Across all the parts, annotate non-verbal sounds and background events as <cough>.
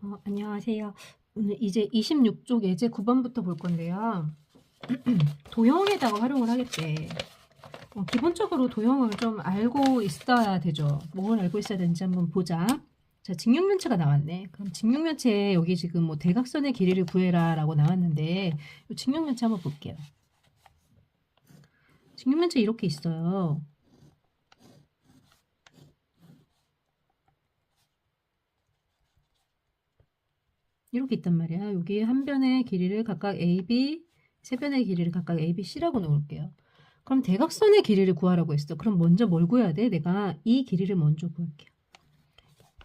어, 안녕하세요. 오늘 이제 26쪽 예제 9번부터 볼 건데요. <clears throat> 도형에다가 활용을 하겠대. 어, 기본적으로 도형을 좀 알고 있어야 되죠. 뭘 알고 있어야 되는지 한번 보자. 자, 직육면체가 나왔네. 그럼 직육면체 여기 지금 뭐 대각선의 길이를 구해라 라고 나왔는데 이 직육면체 한번 볼게요. 직육면체 이렇게 있어요. 이렇게 있단 말이야. 여기 한 변의 길이를 각각 AB, 세 변의 길이를 각각 ABC라고 놓을게요. 그럼 대각선의 길이를 구하라고 했어. 그럼 먼저 뭘 구해야 돼? 내가 이 길이를 먼저 구할게요.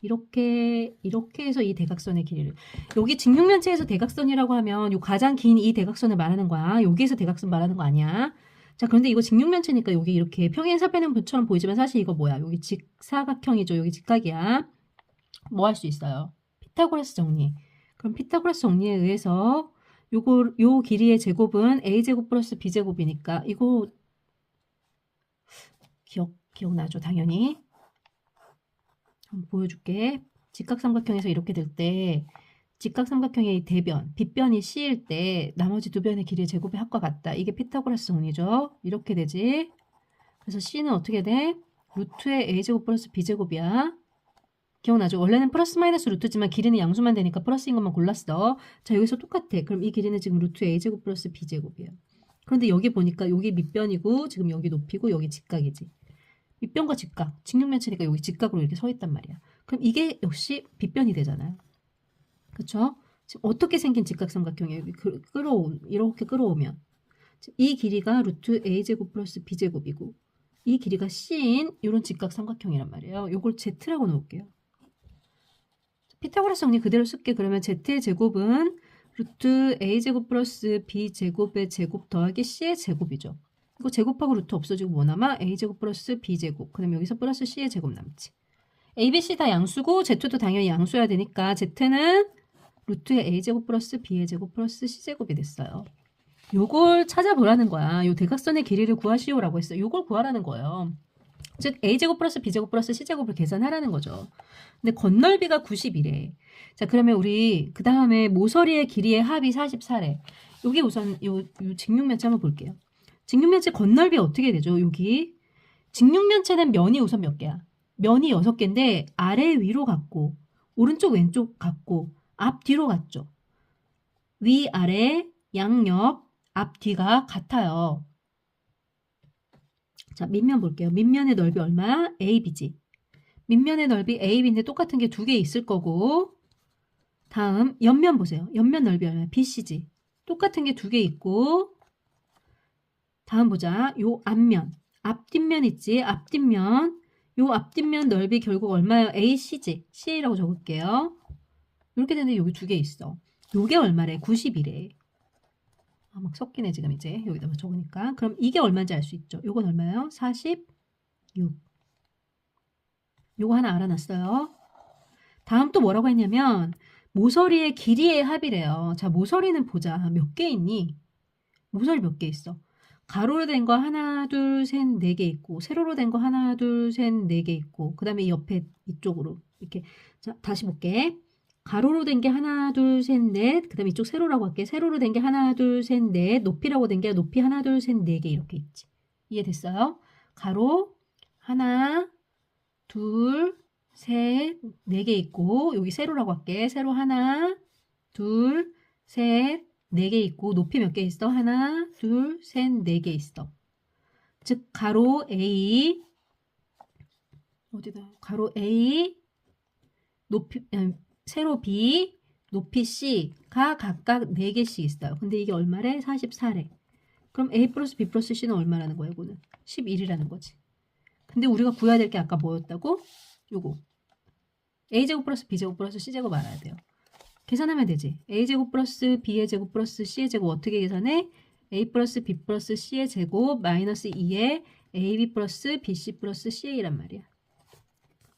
이렇게 이렇게 해서 이 대각선의 길이를 여기 직육면체에서 대각선이라고 하면 요 가장 긴 이 대각선을 말하는 거야. 여기에서 대각선 말하는 거 아니야. 자, 그런데 이거 직육면체니까 여기 이렇게 평행 사변형 부처럼 보이지만 사실 이거 뭐야? 여기 직사각형이죠. 여기 직각이야. 뭐 할 수 있어요? 피타고라스 정리. 그럼 피타고라스 정리에 의해서 요거 요 길이의 제곱은 a 제곱 플러스 b 제곱이니까 이거 기억 기억나죠 당연히? 한번 보여줄게. 직각삼각형에서 이렇게 될 때 직각삼각형의 대변 빗변이 c일 때 나머지 두 변의 길이의 제곱의 합과 같다. 이게 피타고라스 정리죠? 이렇게 되지? 그래서 c는 어떻게 돼? 루트의 a 제곱 플러스 b 제곱이야 기억나죠? 원래는 플러스 마이너스 루트지만 길이는 양수만 되니까 플러스인 것만 골랐어. 자, 여기서 똑같아. 그럼 이 길이는 지금 루트 a제곱 플러스 b제곱이에요. 그런데 여기 보니까 여기 밑변이고 지금 여기 높이고 여기 직각이지. 밑변과 직각, 직육면체니까 여기 직각으로 이렇게 서 있단 말이야. 그럼 이게 역시 빗변이 되잖아요. 그쵸? 지금 어떻게 생긴 직각삼각형이에요? 여기 그- 끌어오 이렇게 끌어오면 이 길이가 루트 a제곱 플러스 b제곱이고 이 길이가 c인 이런 직각삼각형이란 말이에요. 요걸 z라고 놓을게요. 피타고라스 정리 그대로 쓸게 그러면 z의 제곱은 루트 a제곱 플러스 b제곱의 제곱 더하기 c의 제곱이죠. 이거 제곱하고 루트 없어지고 뭐 남아? a제곱 플러스 b제곱 그럼 여기서 플러스 c의 제곱 남지. a, b, c 다 양수고 z도 당연히 양수여야 되니까 z는 루트의 a제곱 플러스 b의 제곱 플러스 c제곱이 됐어요. 요걸 찾아보라는 거야. 요 대각선의 길이를 구하시오라고 했어요. 요걸 구하라는 거예요. 즉 a제곱 플러스 b제곱 플러스 c제곱을 계산하라는 거죠. 근데 건널비가 90이래. 자, 그러면 우리 그 다음에 모서리의 길이의 합이 44래. 여기 우선 요, 요 직육면체 한번 볼게요. 직육면체 건널비 어떻게 되죠? 여기 직육면체는 면이 우선 몇 개야? 면이 6개인데 아래 위로 갔고 오른쪽 왼쪽 갔고 앞 뒤로 갔죠. 위 아래 양옆 앞 뒤가 같아요. 자, 밑면 볼게요. 밑면의 넓이 얼마야? AB지. 밑면의 넓이 AB인데 똑같은 게 두 개 있을 거고 다음 옆면 보세요. 옆면 넓이 얼마야? BC지. 똑같은 게 두 개 있고 다음 보자. 요 앞면. 앞뒷면 있지? 앞뒷면. 요 앞뒷면 넓이 결국 얼마예요? AC지. CA라고 적을게요. 이렇게 되는데 여기 두 개 있어. 요게 얼마래? 90이래. 아, 막 섞이네 지금 이제 여기다 적으니까. 그럼 이게 얼마인지 알 수 있죠? 요건 얼마예요? 46. 요거 하나 알아놨어요. 다음 또 뭐라고 했냐면 모서리의 길이의 합이래요. 자, 모서리는 보자. 몇 개 있니? 모서리 몇 개 있어? 가로로 된 거 하나, 둘, 셋, 네 개 있고 세로로 된 거 하나, 둘, 셋, 네 개 있고 그 다음에 옆에 이쪽으로 이렇게 자, 다시 볼게. 가로로 된 게 하나, 둘, 셋, 넷. 그 다음에 이쪽 세로라고 할게. 세로로 된 게 하나, 둘, 셋, 넷. 높이라고 된 게 높이 하나, 둘, 셋, 네 개 이렇게 있지. 이해됐어요? 가로 하나, 둘, 셋, 네 개 있고 여기 세로라고 할게. 세로 하나, 둘, 셋, 네 개 있고 높이 몇 개 있어? 하나, 둘, 셋, 네 개 있어. 즉 가로 A 어디다? 가로 A 높이 아, 세로 B 높이 C가 각각 4개씩 있어요. 근데 이게 얼마래? 44래. 그럼 A 플러스 B 플러스 C는 얼마라는 거야, 이거는? 11이라는 거지. 근데 우리가 구해야 될 게 아까 뭐였다고? 요거. a제곱 플러스 b제곱 플러스 c제곱 알아야 돼요. 계산하면 되지. a제곱 플러스 b의 제곱 플러스 c의 제곱 어떻게 계산해? a 플러스 b 플러스 c의 제곱 마이너스 2에 ab 플러스 bc 플러스 ca란 말이야.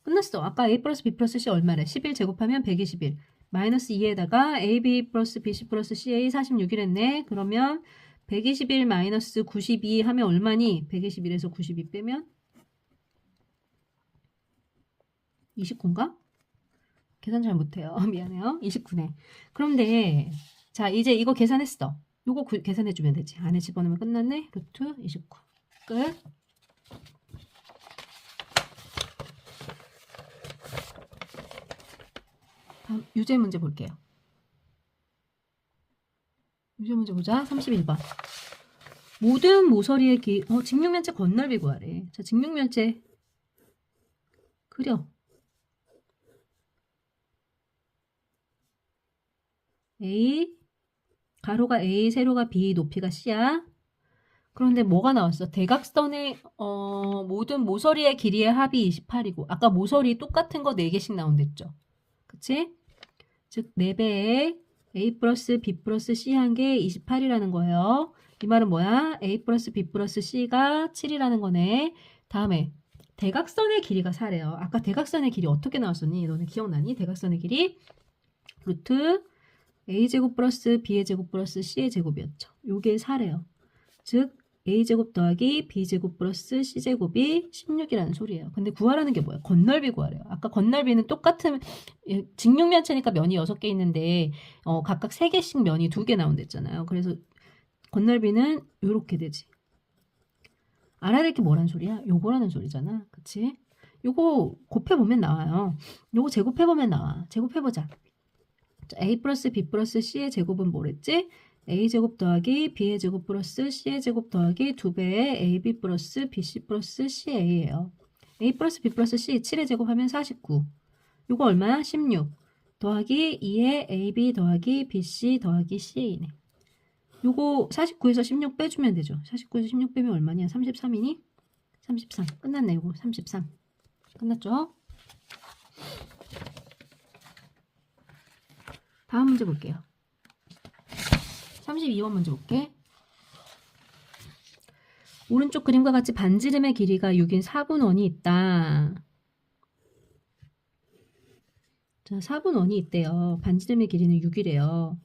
끝났어. 아까 a 플러스 b 플러스 c 얼마래? 11 제곱하면 121. 마이너스 2에다가 ab 플러스 bc 플러스 ca 46이랬네. 그러면 121 마이너스 92 하면 얼마니? 121에서 92 빼면 29인가? 계산 잘 못해요. <laughs> 미안해요. 29네. 그런데 자 이제 이거 계산했어. 구- 계산해주면 되지. 안에 집어넣으면 끝났네. 루트 29. 끝. 다음 유제 문제 볼게요. 유제 문제 보자. 31번. 모든 모서리의 기, 어, 직육면체 건널비 구하래. 자, 직육면체 그려. A, 가로가 A, 세로가 B, 높이가 C야. 그런데 뭐가 나왔어? 대각선의 어, 모든 모서리의 길이의 합이 28이고 아까 모서리 똑같은 거 4개씩 나온댔죠. 그치? 즉 4배에 A 플러스 B 플러스 C 한 게 28이라는 거예요. 이 말은 뭐야? A 플러스 B 플러스 C가 7이라는 거네. 다음에 대각선의 길이가 4래요. 아까 대각선의 길이 어떻게 나왔었니? 너네 기억나니? 대각선의 길이 루트 A제곱 플러스 B의 제곱 플러스 C의 제곱이었죠. 요게 4래요. 즉 A제곱 더하기 B제곱 플러스 C제곱이 16이라는 소리예요. 근데 구하라는 게 뭐야? 건널비 구하래요. 아까 건널비는 똑같은 예, 직육면체니까 면이 6개 있는데 어, 각각 3개씩 면이 2개 나온댔잖아요. 그래서 건널비는 요렇게 되지. 알아야 될 게 뭐란 소리야? 요거라는 소리잖아. 그치? 요거 곱해보면 나와요. 요거 제곱해보면 나와. 제곱해보자. 자, A 플러스 B 플러스 C의 제곱은 뭐랬지? A제곱 더하기 B의 제곱 플러스 C의 제곱 더하기 2배의 AB 플러스 BC 플러스 CA예요. A 플러스 B 플러스 C 7의 제곱하면 49. 요거 얼마야? 16. 더하기 2의 AB 더하기 BC 더하기 CA네. 요거 49에서 16 빼주면 되죠. 49에서 16 빼면 얼마냐? 33이니? 33. 끝났네, 요거. 33. 끝났죠? 다음 문제 볼게요. 32번 문제 볼게. 오른쪽 그림과 같이 반지름의 길이가 6인 4분원이 있다. 자, 4분원이 있대요. 반지름의 길이는 6이래요.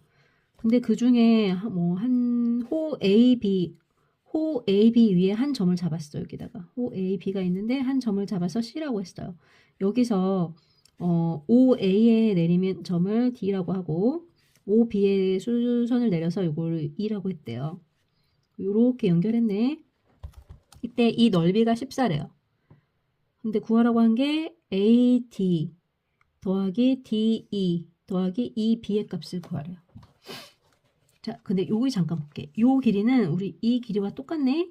근데 그 중에 뭐 한 호 A, B, 호 A, B 위에 한 점을 잡았어 여기다가 호 A, B가 있는데 한 점을 잡아서 C라고 했어요. 여기서 어, O A에 내리면 점을 D라고 하고 O B에 수선을 내려서 이걸 E라고 했대요. 요렇게 연결했네. 이때 이 넓이가 14래요. 근데 구하라고 한 게 AD 더하기 DE 더하기 EB의 값을 구하래요. 자, 근데 요기 잠깐 볼게. 요 길이는 우리 이 길이와 똑같네.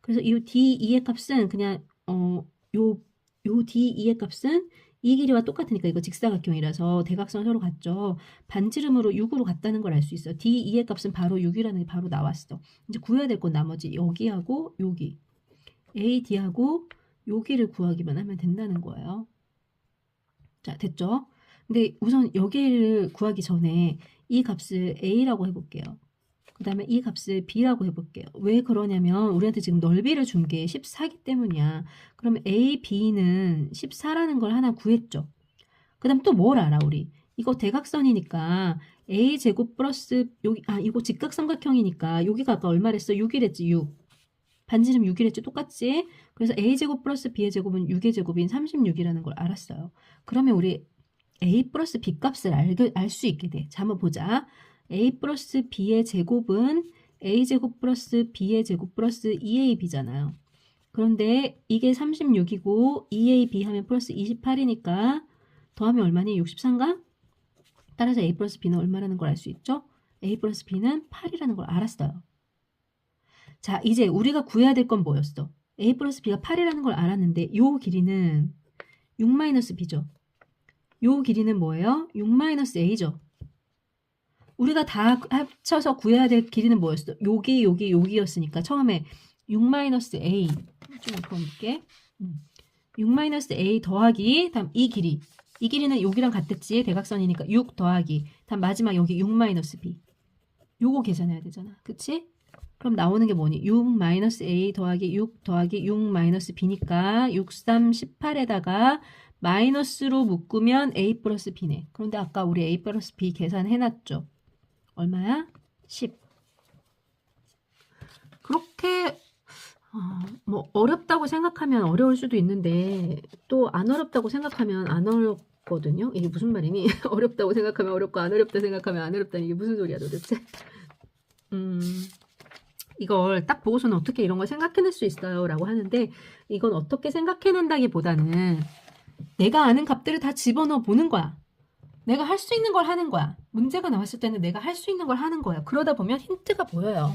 그래서 이 D2의 값은 그냥 어, 요, 요 D2의 값은 이 길이와 똑같으니까 이거 직사각형이라서 대각선 서로 같죠. 반지름으로 6으로 같다는 걸 알 수 있어. D2의 값은 바로 6이라는 게 바로 나왔어. 이제 구해야 될 건 나머지 여기하고 여기. AD하고 여기를 구하기만 하면 된다는 거예요. 자, 됐죠? 근데 우선 여기를 구하기 전에 이 값을 A라고 해볼게요. 그 다음에 이 값을 B라고 해볼게요. 왜 그러냐면 우리한테 지금 넓이를 준 게 14기 때문이야. 그러면 A, B는 14라는 걸 하나 구했죠. 그 다음 또 뭘 알아 우리? 이거 대각선이니까 A 제곱 플러스 여기 아 이거 직각삼각형이니까 여기가 아까 얼마랬어? 6이랬지 6. 반지름 6이랬지 똑같지? 그래서 A 제곱 플러스 B의 제곱은 6의 제곱인 36이라는 걸 알았어요. 그러면 우리 A 플러스 B 값을 알 수 있게 돼. 자, 한번 보자. A 플러스 B의 제곱은 A 제곱 플러스 B의 제곱 플러스 2AB잖아요. 그런데 이게 36이고 2AB 하면 플러스 28이니까 더하면 얼마니? 63가? 따라서 A 플러스 B는 얼마라는 걸 알 수 있죠? A 플러스 B는 8이라는 걸 알았어요. 자, 이제 우리가 구해야 될 건 뭐였어? A 플러스 B가 8이라는 걸 알았는데 요 길이는 6 마이너스 B죠. 요 길이는 뭐예요? 6-a죠. 우리가 다 합쳐서 구해야 될 길이는 뭐였어? 여기, 여기, 여기였으니까 처음에 6-a 좀 그어볼게. 6-a 더하기 다음 이 길이. 이 길이는 여기랑 같았지. 대각선이니까 6 더하기 다음 마지막 여기 6-b. 요거 계산해야 되잖아. 그치? 그럼 나오는 게 뭐니? 6-a 더하기 6 더하기 6-b니까 6, 3, 18에다가 마이너스로 묶으면 a 플러스 b네. 그런데 아까 우리 a 플러스 b 계산해놨죠. 얼마야? 10. 그렇게 어, 뭐 어렵다고 생각하면 어려울 수도 있는데 또 안 어렵다고 생각하면 안 어렵 어렵거든요. 이게 무슨 말이니? <laughs> 어렵다고 생각하면 어렵고 안 어렵다 생각하면 안 어렵다는 이게 무슨 소리야 도대체? 음, 이걸 딱 보고서는 어떻게 이런 걸 생각해낼 수 있어요? 라고 하는데 이건 어떻게 생각해낸다기보다는 내가 아는 값들을 다 집어넣어 보는 거야. 내가 할 수 있는 걸 하는 거야. 문제가 나왔을 때는 내가 할 수 있는 걸 하는 거야. 그러다 보면 힌트가 보여요.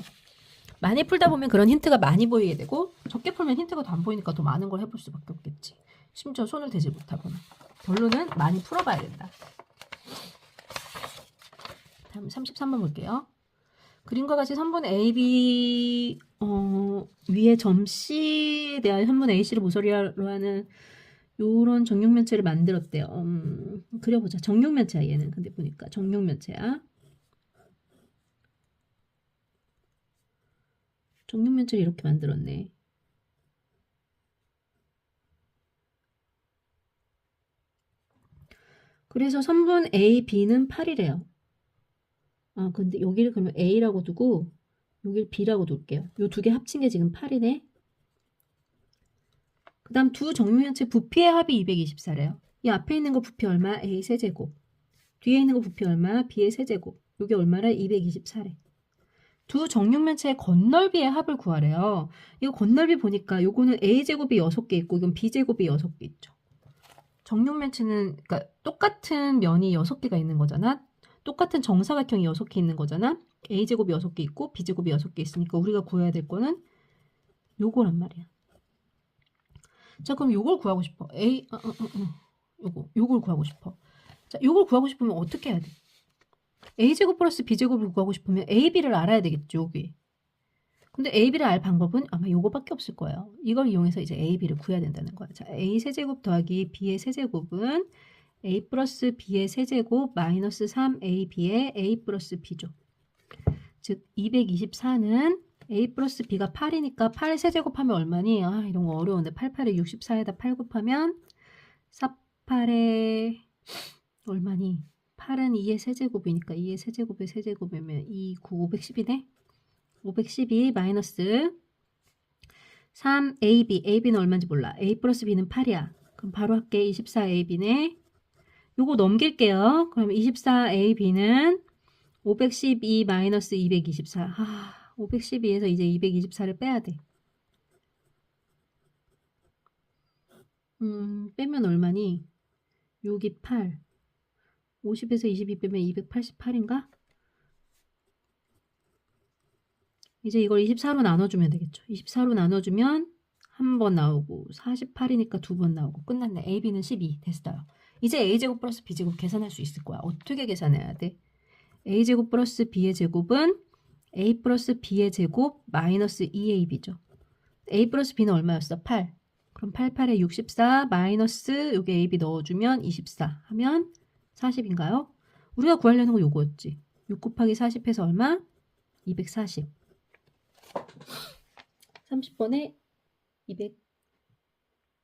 많이 풀다 보면 그런 힌트가 많이 보이게 되고 적게 풀면 힌트가 더 안 보이니까 더 많은 걸 해볼 수밖에 없겠지. 심지어 손을 대지 못하거나. 결론은 많이 풀어봐야 된다. 다음 33번 볼게요. 그림과 같이 선분 AB 어, 위에 점 C에 대한 선분 AC를 모서리로 하는 요런 정육면체를 만들었대요. 음, 그려보자. 정육면체야 얘는. 근데 보니까 정육면체야. 정육면체를 이렇게 만들었네. 그래서 선분 A, B는 8이래요. 아, 근데 여기를 그러면 A라고 두고 여기를 B라고 둘게요. 요 두 개 합친 게 지금 8이네. 그 다음 두 정육면체 부피의 합이 224래요. 이 앞에 있는 거 부피 얼마? A 세제곱. 뒤에 있는 거 부피 얼마? B의 세제곱. 요게 얼마래? 224래. 두 정육면체의 건널비의 합을 구하래요. 이거 건널비 보니까 요거는 A제곱이 6개 있고 이건 B제곱이 6개 있죠. 정육면체는 그러니까 똑같은 면이 6개가 있는 거잖아. 똑같은 정사각형이 6개 있는 거잖아. A제곱이 6개 있고 B제곱이 6개 있으니까 우리가 구해야 될 거는 요거란 말이야. 자, 그럼 요걸 구하고 싶어. A, 어, 어, 어, 어. 요거, 요걸 구하고 싶어. 자, 요걸 구하고 싶으면 어떻게 해야 돼? A제곱 플러스 B제곱을 구하고 싶으면 AB를 알아야 되겠죠, 여기. 근데 AB를 알 방법은 아마 요거밖에 없을 거예요. 이걸 이용해서 이제 AB를 구해야 된다는 거야. 자, A 세제곱 더하기 B의 세제곱은 A 플러스 B의 세제곱 마이너스 3AB의 A 플러스 B죠. 즉, 224는 A 플러스 B가 8이니까 8 세제곱하면 얼마니? 아, 이런 거 어려운데. 88에 64에다 8 곱하면 48에 얼마니? 8은 2의 세제곱이니까 2의 세제곱의 세제곱이면 2, 9, 512네? 512 마이너스 3AB, AB는 얼마인지 몰라. A 플러스 B는 8이야. 그럼 바로 할게. 24AB네. 요거 넘길게요. 그럼 24AB는 512 마이너스 224. 아, 512에서 이제 224를 빼야 돼. 음, 빼면 얼마니? 6이 8. 50에서 22 빼면 288인가? 이제 이걸 24로 나눠주면 되겠죠. 24로 나눠주면 한 번 나오고 48이니까 두 번 나오고 끝났네. AB는 12 됐어요. 이제 A제곱 플러스 B제곱 계산할 수 있을 거야. 어떻게 계산해야 돼? A제곱 플러스 B의 제곱은 A 플러스 B의 제곱 마이너스 2AB죠. A 플러스 B는 얼마였어? 8. 그럼 88에 64 마이너스 여기 AB 넣어주면 24 하면 40인가요? 우리가 구하려는 건 요거였지. 6 곱하기 40해서 얼마? 240. 30번에 200.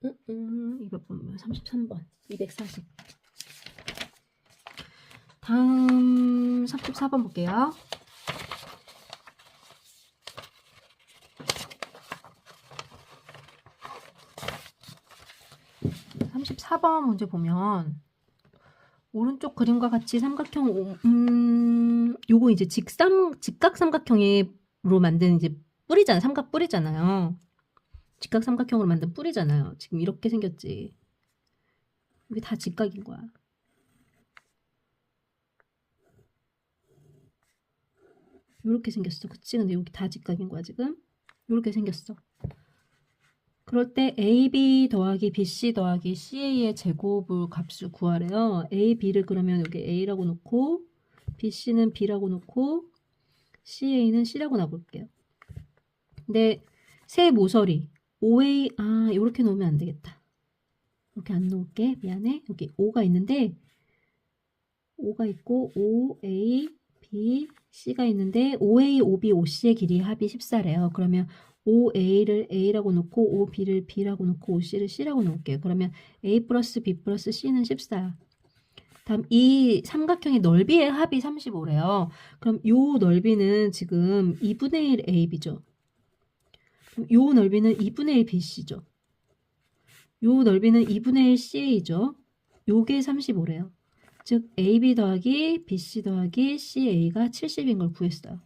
음, 음, 200번, 33번. 240. 다음 34번 볼게요. 삼십사 번 문제 보면 오른쪽 그림과 같이 삼각형 오- 음 요거 이제 직삼 직각 삼각형으로 만든 이제 뿌리잖아 삼각 뿌리잖아요. 직각 삼각형으로 만든 뿌리잖아요. 지금 이렇게 생겼지. 이게 다 직각인 거야. 요렇게 생겼어. 그치? 근데 여기 다 직각인 거야 지금? 요렇게 생겼어 그럴 때 AB 더하기 BC 더하기 CA의 제곱을 값을 구하래요. A, B를 그러면 여기 A라고 놓고 BC는 B라고 놓고 CA는 C라고 놔볼게요. 근데 세 모서리 5A 아 이렇게 놓으면 안 되겠다. 이렇게 안 놓을게 미안해. 여기 5가 있는데 5가 있고 5A, B, C가 있는데 5A, 5B, 5C의 길이 합이 14래요. 그러면 5A를 A라고 놓고 5B를 B라고 놓고 5C를 C라고 놓을게요. 그러면 A 플러스 B 플러스 C는 14. 다음 이 삼각형의 넓이의 합이 35래요. 그럼 요 넓이는 지금 2분의 1 AB죠. 그럼 요 넓이는 2분의 1 BC죠. 요 넓이는 2분의 1 CA죠. 요게 35래요. 즉 AB 더하기 BC 더하기 CA가 70인 걸 구했어요.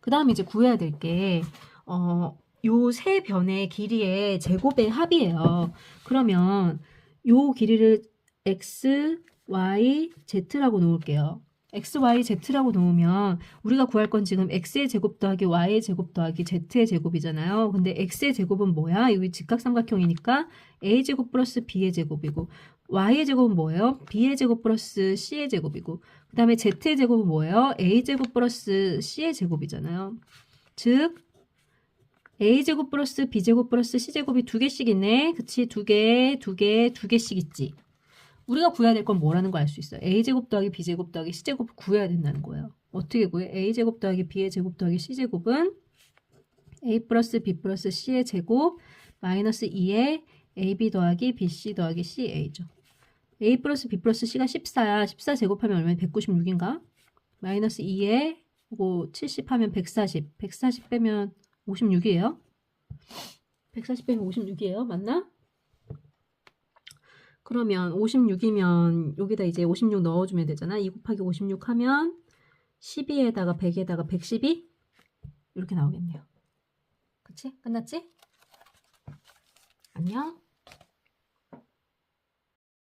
그 다음 이제 구해야 될 게 어, 요 세 변의 길이의 제곱의 합이에요. 그러면 요 길이를 x, y, z라고 놓을게요. X, y, z라고 놓으면 우리가 구할 건 지금 x의 제곱 더하기 y의 제곱 더하기 z의 제곱이잖아요. 근데 x의 제곱은 뭐야? 여기 직각삼각형이니까 a 제곱 플러스 b의 제곱이고 y의 제곱은 뭐예요? b의 제곱 플러스 c의 제곱이고 그 다음에 z의 제곱은 뭐예요? a 제곱 플러스 c의 제곱이잖아요. 즉 a 제곱 플러스 b 제곱 플러스 c 제곱이 두 개씩 있네. 그치? 두 개, 두 개, 두 개씩 있지. 우리가 구해야 될 건 뭐라는 거알수 있어요. a 제곱 더하기 b 제곱 더하기 c 제곱 구해야 된다는 거예요. 어떻게 구해? a 제곱 더하기 b의 제곱 더하기 c 제곱은 a 플러스 b 플러스 c의 제곱 마이너스 2의 ab 더하기 bc 더하기 ca죠. a 플러스 b 플러스 c가 14야. 14 제곱하면 얼마야? 196인가? 마이너스 2에 이거 70 하면 140. 140 빼면 56이에요. 140 빼면 56이에요. 맞나? 그러면 56이면 여기다 이제 56 넣어주면 되잖아. 2 곱하기 56 하면 12에다가 100에다가 112 이렇게 나오겠네요. 그치? 끝났지? 안녕.